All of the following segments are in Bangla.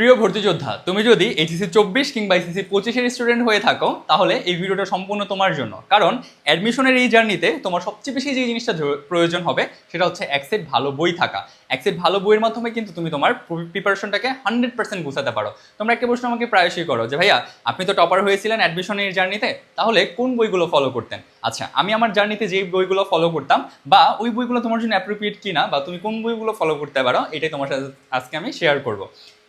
প্রিয় ভর্তি যোদ্ধা, তুমি যদি এইচএসি চব্বিশ কিংবা এইচএসি পঁচিশের স্টুডেন্ট হয়ে থাকো, তাহলে এই ভিডিওটা সম্পূর্ণ তোমার জন্য। কারণ অ্যাডমিশনের এই জার্নিতে তোমার সবচেয়ে বেশি যে জিনিসটা প্রয়োজন হবে, সেটা হচ্ছে অ্যাক্সেট ভালো বই থাকা। অ্যাক্সেট ভালো বইয়ের মাধ্যমে কিন্তু তুমি তোমার প্রিপারেশনটাকে হান্ড্রেড পার্সেন্ট গুছাতে পারো। তোমরা একটা প্রশ্ন আমাকে প্রায়শই করো যে, ভাইয়া, আপনি তো টপার হয়েছিলেন অ্যাডমিশনের জার্নিতে তাহলে কোন বইগুলো ফলো করতেন? আচ্ছা আমি আমার জার্নিতে যেই বইগুলো ফলো করতাম বা ওই বইগুলো তোমার জন্য অ্যাপ্রোপ্রিয়েট কিনা বা তুমি কোন বইগুলো ফলো করতে পারো, এটাই তোমার সাথে আজকে আমি শেয়ার করব।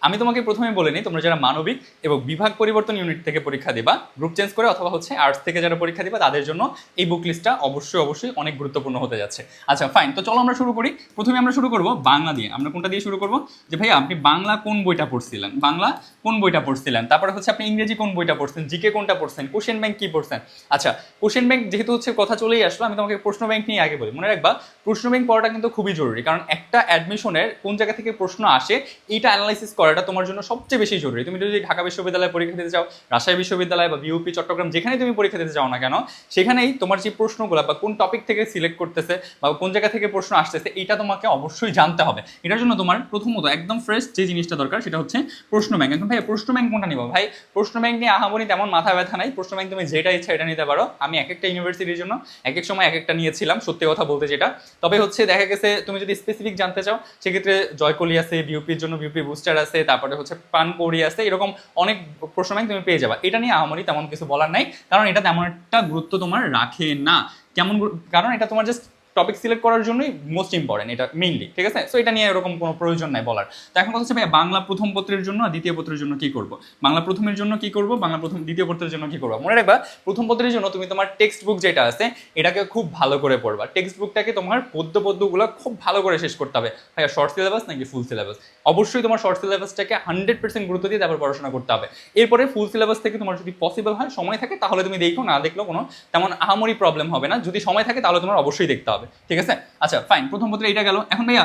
আমি তোমাকে প্রথমে বলে নিই, তোমরা যারা মানবিক এবং বিভাগ পরিবর্তন ইউনিট থেকে পরীক্ষা দিবা গ্রুপ চেঞ্জ করে অথবা হচ্ছে আর্টস থেকে যারা পরীক্ষা দিবা, তাদের জন্য এই বুক লিস্টটা অবশ্যই অবশ্যই অনেক গুরুত্বপূর্ণ হতে যাচ্ছে। আচ্ছা ফাইন তো চলো আমরা শুরু করি। প্রথমে আমরা শুরু করব বাংলা দিয়ে। আমরা কোনটা দিয়ে শুরু করব? যে ভাইয়া, আপনি বাংলা কোন বইটা পড়ছিলেন? বাংলা কোন বইটা পড়ছিলেন? তারপরে হচ্ছে আপনি ইংরেজি কোন বইটা পড়ছেন? জিকে কোনটা পড়ছেন? কোশ্চেন ব্যাংক কি পড়ছেন? আচ্ছা কোশ্চেন ব্যাংক যেহেতু হচ্ছে কথা চলেই আসলো, আমি তোমাকে প্রশ্ন ব্যাংক নিয়ে আগে বলি। মনে রাখবা, প্রশ্ন ব্যাংক পড়াটা কিন্তু খুবই জরুরি। কারণ একটা অ্যাডমিশনের কোন জায়গা থেকে প্রশ্ন আসে, এইটা অ্যানালাইসিস করাটা তোমার জন্য সবচেয়ে বেশি জরুরি। তুমি যদি ঢাকা বিশ্ববিদ্যালয়ে পরীক্ষা দিতে চাও, রাজশাহী বিশ্ববিদ্যালয় বা বিউপি চট্টগ্রাম যেখানে তুমি পরীক্ষা দিতে চাও না কেন, সেখানেই তোমার যে প্রশ্নগুলো বা কোন টপিক থেকে সিলেক্ট করতেছে বা কোন জায়গা থেকে প্রশ্ন আসতেছে এটা তোমাকে অবশ্যই জানতে হবে। এটার জন্য তোমার প্রথমত একদম ফ্রেশ যে জিনিসটা দরকার সেটা হচ্ছে প্রশ্ন ব্যাংক এখন ভাই, প্রশ্ন ব্যাংক কোনটা নিবো? ভাই, প্রশ্ন ব্যাংক নিয়ে আহামরি তেমন মাথা ব্যথা নাই। প্রশ্ন ব্যাংক তুমি যেটা ইচ্ছা এটা নিতে পারো। আমি এক একটা ইউনিভার্সিটির জন্য এক এক সময় এক একটা নিয়েছিলাম, সত্যি কথা বলতে যেটা। তবে হচ্ছে দেখা গেছে তুমি যদি স্পেসিফিক জানতে চাও, সেক্ষেত্রে জয়কলি আছে বিউপির জন্য বিউপি বুস্টার আছে, তারপরে হচ্ছে পানকৌড়ি আছে, এরকম অনেক প্রশ্ন ব্যাংক তুমি পেয়ে যাবা। এটা নিয়ে আহামরি তেমন কিছু বলার নাই, কারণ এটা তেমন একটা গুরুত্ব তোমার রাখে না। কেমন কারণ এটা তোমার জাস্ট টপিক সিলেক্ট করার জন্যই মোস্ট ইম্পর্টেন্ট এটা মেইনলি ঠিক আছে? সো এটা নিয়ে এরকম কোনো প্রয়োজন নাই বলার। তো এখন কথা হচ্ছে ভাই বাংলা প্রথম পত্রের জন্য আর দ্বিতীয় পত্রের জন্য কি করব? বাংলা প্রথমের জন্য কি করব? বাংলা প্রথম, দ্বিতীয় পত্রের জন্য কি করব? মনে রাখবা, প্রথম পত্রের জন্য তুমি তোমার টেক্সট বুক যেটা আছে, এটাকে খুব ভালো করে পড়বা। টেক্সট বুকটাকে তোমার পদ্য পদ্যগুলো খুব ভালো করে শেষ করতে হবে। ভাইয়া শর্ট সিলেবাস নাকি ফুল সিলেবাস অবশ্যই তোমার শর্ট সিলেবাসটাকে হান্ড্রেড পার্সেন্ট গুরুত্ব দিয়ে তারপর পড়াশোনা করতে হবে। এরপরে ফুল সিলেবাস থেকে তোমার যদি পসিবল হয়, সময় থাকে, তাহলে তুমি দেখো, না দেখলেও কোনো তেমন আহামরি প্রবলেম হবে না। যদি সময় থাকে, তাহলে তোমার অবশ্যই দেখতে হবে। ঠিক আছে? আচ্ছা ফাইন প্রথম পত্রে এটা গেল। এখন ভাইয়া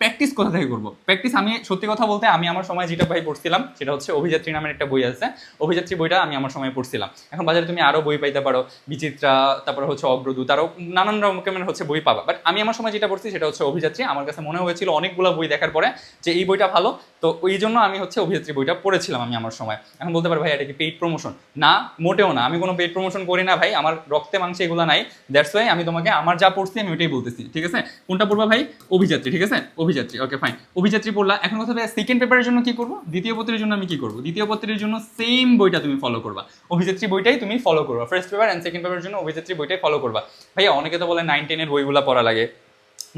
প্র্যাকটিস কোথা থেকে করব? প্র্যাকটিস আমি, সত্যি কথা বলতে আমি আমার সময় যেটা ভাই পড়ছিলাম, সেটা হচ্ছে অভিযাত্রী নামের একটা বই আছে। অভিযাত্রী বইটা আমি আমার সময় পড়ছিলাম। এখন বাজারে তুমি আরও বই পাইতে পারো, বিচিত্রা, তারপরে হচ্ছে অগ্রদূত আরও নানান রকমের হচ্ছে বই পাবা। বাট আমি আমার সময় যেটা পড়ছি, সেটা হচ্ছে অভিযাত্রী। আমার কাছে মনে হয়েছিল অনেকগুলো বই দেখার পরে যে এই বইটা ভালো, তো ওই জন্য আমি হচ্ছে অভিযাত্রী বইটা পড়েছিলাম আমি আমার সময়। এখন বলতে পারো ভাই এটা কি পেইড প্রমোশন না, মোটেও না। আমি কোনো পেইড প্রমোশন করি না ভাই। আমার রক্তে মাংসে এগুলো নাই। দ্যাটস ওয়াই আমি তোমাকে আমার যা পড়ছি আমি ওইটাই বলতেছি, ঠিক আছে? কোনটা পড়বা ভাই? অভিযাত্রী, ঠিক আছে? অভিযাত্রী ওকে ফাইন অভিযাত্রী পড়লা। এখন কথা ভাই সেকেন্ড পেপারের জন্য কি করব? দ্বিতীয় পত্রের জন্য আমি কি করব? দ্বিতীয় পত্রের জন্য সেম বইটা তুমি ফলো করবা। অভিযাত্রী বইটাই তুমি ফলো করবা। ফার্স্ট পেপার অ্যান্ড সেকেন্ড পেপারের জন্য অভিযাত্রী বইটাই ফলো করবা। ভাইয়া, অনেকে তো বলে নাইন টেনের বইগুলো পড়া লাগে।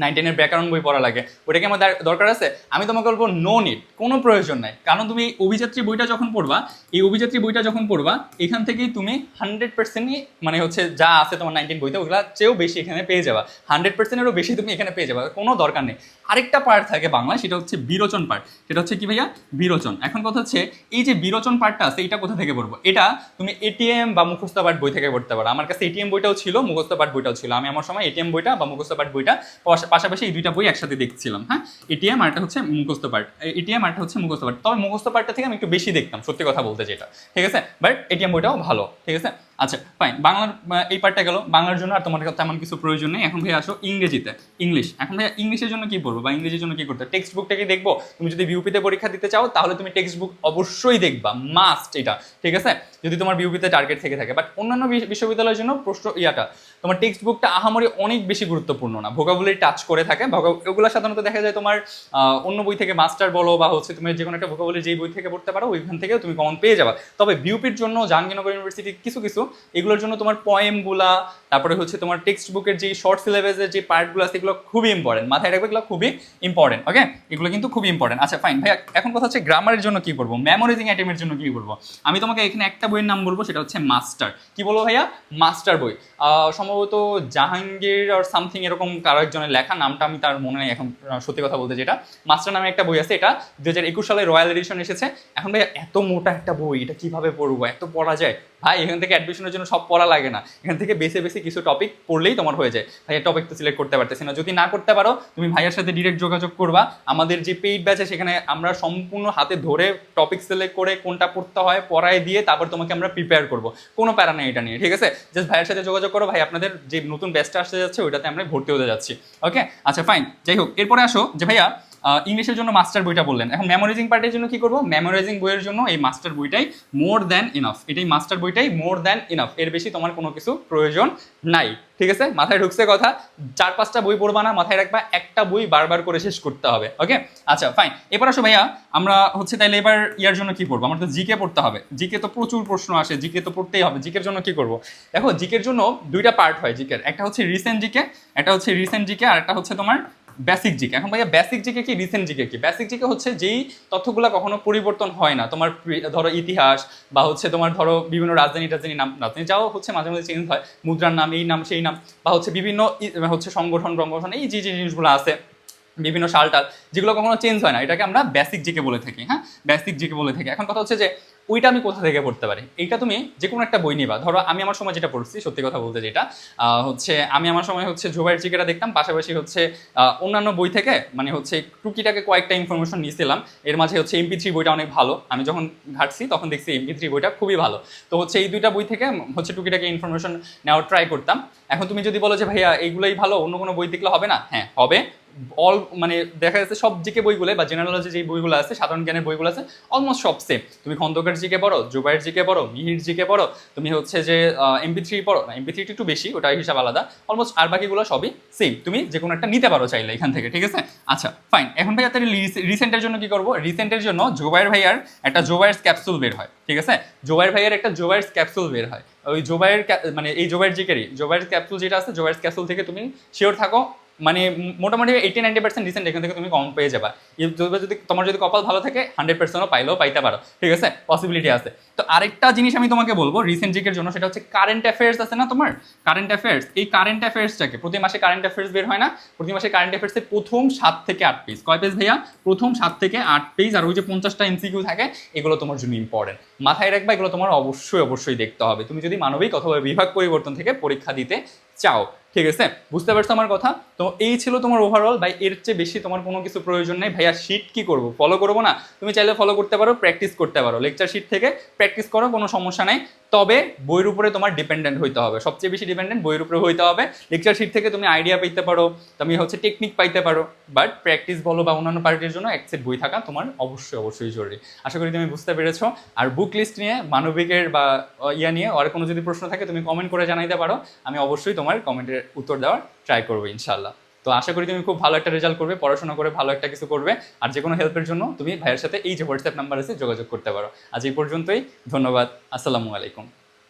নাইন টেনের ব্যাকরণ বই পড়া লাগে। ওটা কি আমার দরকার আছে? আমি তোমাকে বলব নো নিড কোনো প্রয়োজন নাই। কারণ তুমি অভিযাত্রী বইটা যখন পড়বা, এই অভিযাত্রী বইটা যখন পড়বা, এখান থেকেই তুমি হান্ড্রেড পার্সেন্টই মানে হচ্ছে যা আছে তোমার নাইনটিন বইতে, ওগুলো চেয়েও বেশি এখানে পেয়ে যাবা। হান্ড্রেড পার্সেন্টেরও বেশি তুমি এখানে পেয়ে যাবা, কোনো দরকার নেই। আরেকটা পার্ট থাকে বাংলায়, সেটা হচ্ছে বিরোচন পার্ট সেটা হচ্ছে কি ভাইয়া? বিরোচন। এখন কথা হচ্ছে, এই যে বিরোচন পার্টটা আছে, এটা কোথা থেকে পড়ব? এটা তুমি এটিএম বা মুখস্থ পাঠ বই থেকে পড়তে পারো। আমার কাছে এটিএম বইটাও ছিল, মুখস্থ পাঠ বইটাও ছিল। আমি আমার সময় এটিএম বইটা বা মুখস্থ পাঠ বইটা পাশাপাশি এই দুইটা বই একসাথে দেখছিলাম হ্যাঁ? এটিএম আরটা হচ্ছে মুখস্থ পার্ট এটিএম আরটা হচ্ছে মুখস্থ পার্ট তবে মুখস্থ পার্টটা থেকে আমি একটু বেশি দেখতাম, সত্যি কথা বলতে যেটা। ঠিক আছে? বাট এটিএম বইটাও ভালো, ঠিক আছে? আচ্ছা ফাইন বাংলার এই পার্টটা গেল। বাংলার জন্য আর তোমার তেমন কিছু প্রয়োজন নেই। এখন ভাই আসো ইংরেজিতে। ইংলিশ এখন ভাই ইংলিশের জন্য কি পড়ব বা ইংরেজির জন্য কি করতে টেক্সট বুকটাকে দেখব? তুমি যদি বিউপিতে পরীক্ষা দিতে চাও, তাহলে তুমি টেক্সট বুক অবশ্যই দেখবা। মাস্ট এটা। ঠিক আছে? যদি তোমার বিউপিতে টার্গেট থেকে থাকে। বাট অন্যান্য বিশ- বিশ্ববিদ্যালয়ের জন্য প্রশ্ন ইয়াটা। তোমার টেক্সট বুকটা আহামরি অনেক বেশি গুরুত্বপূর্ণ না। ভোকাবুলারি টাচ করে থাকে। ওগুলো সাধারণত দেখা যায় তোমার অন্য বই থেকে মাস্টার বলো বা হচ্ছে তুমি যে কোনো একটা ভোকাবুলারি যেই বই থেকে পড়তে পারো, ওইখান থেকেও তুমি কমন পেয়ে যাবা। তবে বিউপির জন্য জাহাঙ্গীরনগর ইউনিভার্সিটি কিছু কিছু এগুলোর জন্য তোমার পয়েমগুলা তারপরে হচ্ছে তোমার টেক্সট বুকের যে শর্ট সিলেবাসের যে পার্টগুলো আছে, এগুলো খুবই ইম্পর্টেন্ট মাথায় রাখবে, এগুলো খুবই ইম্পর্টেন্ট ওকে এগুলো কিন্তু খুবই ইম্পর্টেন্ট আচ্ছা ফাইন ভাই এখন কথা হচ্ছে গ্রামারের জন্য কি করব? মেমোরাইজিং আইটেমের জন্য কি করব? আমি তোমাকে এখানে একটা বইয়ের নাম বলব, সেটা হচ্ছে মাস্টার কি বলব ভাইয়া? মাস্টার বই। সম্ভবত জাহাঙ্গীর আর সামথিং এরকম কারও একজনের লেখা, নামটা আমি তার মনে নেই এখন সত্যি কথা বলতে যেটা। মাস্টার নামে একটা বই আছে এটা দু হাজার একুশ সালে রয়্যাল এডিশন এসেছে। এখন ভাই এত মোটা একটা বই, এটা কীভাবে পড়ব? এত পড়া যায়? ভাই, এখান থেকে অ্যাডমিশনের জন্য সব পড়া লাগে না। এখান থেকে বেছে বেছে কিছু টপিক পড়লেই তোমার হয়ে যায়। ভাই টপিক তো সিলেক্ট করতে পারতেছি না। যদি না করতে পারো, তুমি ভাইয়ের সাথে ডিরেক্ট যোগাযোগ করবা। আমাদের যে পেইড ব্যাচে সেখানে আমরা সম্পূর্ণ হাতে ধরে টপিক সিলেক্ট করে কোনটা পড়তে হয়, পড়ায় দিয়ে তারপর তোমাকে আমরা প্রিপেয়ার করব। কোনো প্যারা নেই এটা নিয়ে, ঠিক আছে? জাস্ট ভাইয়ের সাথে যোগাযোগ করো। ভাই, আপনাদের যে নতুন ব্যাচটা আসতে যাচ্ছে, ওইটাতে আমরা ভর্তি হতে যাচ্ছি। ওকে আচ্ছা ফাইন যাই হোক, এরপরে আসো যে ভাইয়া ইংলিশের জন্য মাস্টার বইটা বললেন। এখন মেমোরাইজিং পার্টের জন্য কি করব? মেমোরাইজিং বইয়ের জন্য এই মাস্টার বইটাই মোর দ্যান ইনাফ এটাই মাস্টার বইটাই মোর দ্যান ইনাফ এর বেশি তোমার কোনো কিছু প্রয়োজন নাই। ঠিক আছে? মাথায় ঢুকছে কথা। চার পাঁচটা বই পড়বা না, মাথায় রাখবা, একটা বই বারবার করে শেষ করতে হবে ওকে আচ্ছা ফাইন এবার আসো ভাইয়া, আমরা হচ্ছে তাইলে এবার ইয়ার জন্য কি করব আমার তো জিকে পড়তে হবে। জিকে তো প্রচুর প্রশ্ন আসে, জিকে তো পড়তেই হবে। জিকের জন্য কি করব? দেখো, জিকের জন্য দুইটা পার্ট হয় জিকের। একটা হচ্ছে রিসেন্ট জিকে, একটা হচ্ছে রিসেন্ট জিকে, আর একটা হচ্ছে তোমার বেসিক জিকে। এখন ভাইয়া বেসিক জিকে কি রিসেন্ট জিকে কি? বেসিক জিকে হচ্ছে যেই তথ্যগুলো কখনো পরিবর্তন হয় না। তোমার ধরো ইতিহাস বা হচ্ছে তোমার ধরো বিভিন্ন রাজধানী টাজধানী নাম, রাজধানী যাও হচ্ছে মাঝে মাঝে চেঞ্জ হয়। মুদ্রার নাম, এই নাম, সেই নাম বা হচ্ছে বিভিন্ন হচ্ছে সংগঠন সংগঠন এই যে যে জিনিসগুলো আছে, বিভিন্ন সাল টাল যেগুলো কখনো চেঞ্জ হয় না। এটাকে আমরা বেসিক জিকে বলে থাকি হ্যাঁ? বেসিক জিকে বলে থাকি। এখন কথা হচ্ছে যে ওইটা আমি কোথা থেকে পড়তে পারি? এইটা তুমি যে কোনো একটা বই নিবা। ধরো, আমি আমার সময় যেটা পড়ছি, সত্যি কথা বলতে যেটা হচ্ছে আমি আমার সময় হচ্ছে জোবাইয়ের জিকেটা দেখতাম, পাশাপাশি হচ্ছে অন্যান্য বই থেকে মানে হচ্ছে টুকিটাকে কয়েকটা ইনফরমেশন নিয়েছিলাম এর মাঝে হচ্ছে এমপি থ্রি বইটা অনেক ভালো। আমি যখন ঘাটছি, তখন দেখছি এমপি থ্রি বইটা খুবই ভালো। তো হচ্ছে এই দুইটা বই থেকে হচ্ছে টুকিটাকে ইনফরমেশন নেওয়ার ট্রাই করতাম। এখন তুমি যদি বলো যে, ভাইয়া, এইগুলোই ভালো, অন্য কোনো বই দেখলে হবে না? হ্যাঁ হবে। অল মানে দেখা যাচ্ছে সব জিকে বইগুলো বা জেনারেল যে বইগুলো আছে, সাধারণ জ্ঞানের বইগুলো আছে অলমোস্ট সব সেম তুমি খন্দকার জিকে পড়ো জুবাইয়ের জিকে পড়ো, মিহির জিকে পড়ো, তুমি হচ্ছে যে এমপি থ্রি পড়ো না এমপি থ্রি একটু বেশি ওটা হিসাব আলাদা। অলমোস্ট আর বাকিগুলো সবই সেম তুমি যে কোনো একটা নিতে পারো চাইলে এখান থেকে, ঠিক আছে? আচ্ছা ফাইন এখন ভাইয়া তাহলে রিসেন্টের জন্য কি করব? রিসেন্টের জন্য জোবাইয়ের ভাইয়ার একটা জোবাইয়ের ক্যাপসুল বের হয়, ঠিক আছে? জোবাইয়ের ভাইয়ের একটা জোবাইয়ের ক্যাপসুল বের হয়। ওই জোবাইয়ের মানে এই জোবাইয়ের জিকেরই জোবাইয়ের ক্যাপসুল যেটা আছে জোবাইয়ের ক্যাপসুল থেকে তুমি শিওর থাকো মানে মোটামুটি এইটি নাইনটি পার্সেন্ট রিসেন্ট এখান থেকে তুমি কম পেয়ে যাবা। যদি, তোমার যদি কপাল ভালো থাকে হান্ড্রেড পার্সেন্টও পাইলেও পাইতে পারো। ঠিক আছে? পসিবিলিটি আছে। তো আরেকটা জিনিস আমি তোমাকে বলব রিসেন্ট জিকের জন্য, সেটা হচ্ছে কারেন্ট অ্যাফেয়ার্স আছে না তোমার? কারেন্ট অ্যাফেয়ার্স এই কারেন্ট অ্যাফেয়ার্সটাকে প্রতি মাসে কারেন্ট অ্যাফেয়ার্স বের হয় না। প্রতি মাসে কারেন্ট অ্যাফেয়ার্সের প্রথম সাত থেকে আট পেজ কয় পেজ ভাইয়া? প্রথম সাত থেকে আট পেজ আর ওই যে পঞ্চাশটা এমসিকিউ থাকে, এগুলো তোমার জন্য ইম্পর্টেন্ট মাথায় রাখবা, এগুলো তোমার অবশ্যই অবশ্যই দেখতে হবে। তুমি যদি মানবিক অথবা বিভাগ পরিবর্তন থেকে পরীক্ষা দিতে চাও ঠিক আছে, বুঝতে পারছ আমার কথা? তো এই ছিল তোমার ওভারঅল ভাই, এর চেয়ে বেশি তোমার কোনো কিছু প্রয়োজন নেই। ভাইয়া শিট কি করব? ফলো করব না? তুমি চাইলে ফলো করতে পারো প্র্যাকটিস করতে পারো। লেকচার শিট থেকে প্র্যাকটিস করো, কোনো সমস্যা নেই। তবে বইয়ের উপরে তোমার ডিপেন্ডেন্ট হইতে হবে। সবচেয়ে বেশি ডিপেন্ডেন্ট বইয়ের উপরে হইতে হবে। লেকচার শিট থেকে তুমি আইডিয়া পেতে পারো, তুমি হচ্ছে টেকনিক পাইতে পারো বাট প্র্যাকটিস বলো বা অন্যান্য পার্টির জন্য এক সেট বই থাকা তোমার অবশ্যই অবশ্যই জরুরি। আশা করি তুমি বুঝতে পেরেছ। আর বুক লিস্ট নিয়ে, মানবিকের বা ইয়া নিয়ে আর কোনো যদি প্রশ্ন থাকে, তুমি কমেন্ট করে জানাইতে পারো। আমি অবশ্যই তোমার কমেন্টের উত্তর দেওয়ার ট্রাই করব ইনশাল্লাহ তো আশা করি তুমি খুব ভালো একটা রেজাল্ট করবে, পড়াশোনা করে ভালো একটা কিছু করবে, আর যে কোনো হেল্পের জন্য তুমি ভাইয়ের সাথে এই যে হোয়াটসঅ্যাপ নাম্বার আছে যোগাযোগ করতে পারো। আজ এই পর্যন্তই, ধন্যবাদ, আসসালামু আলাইকুম।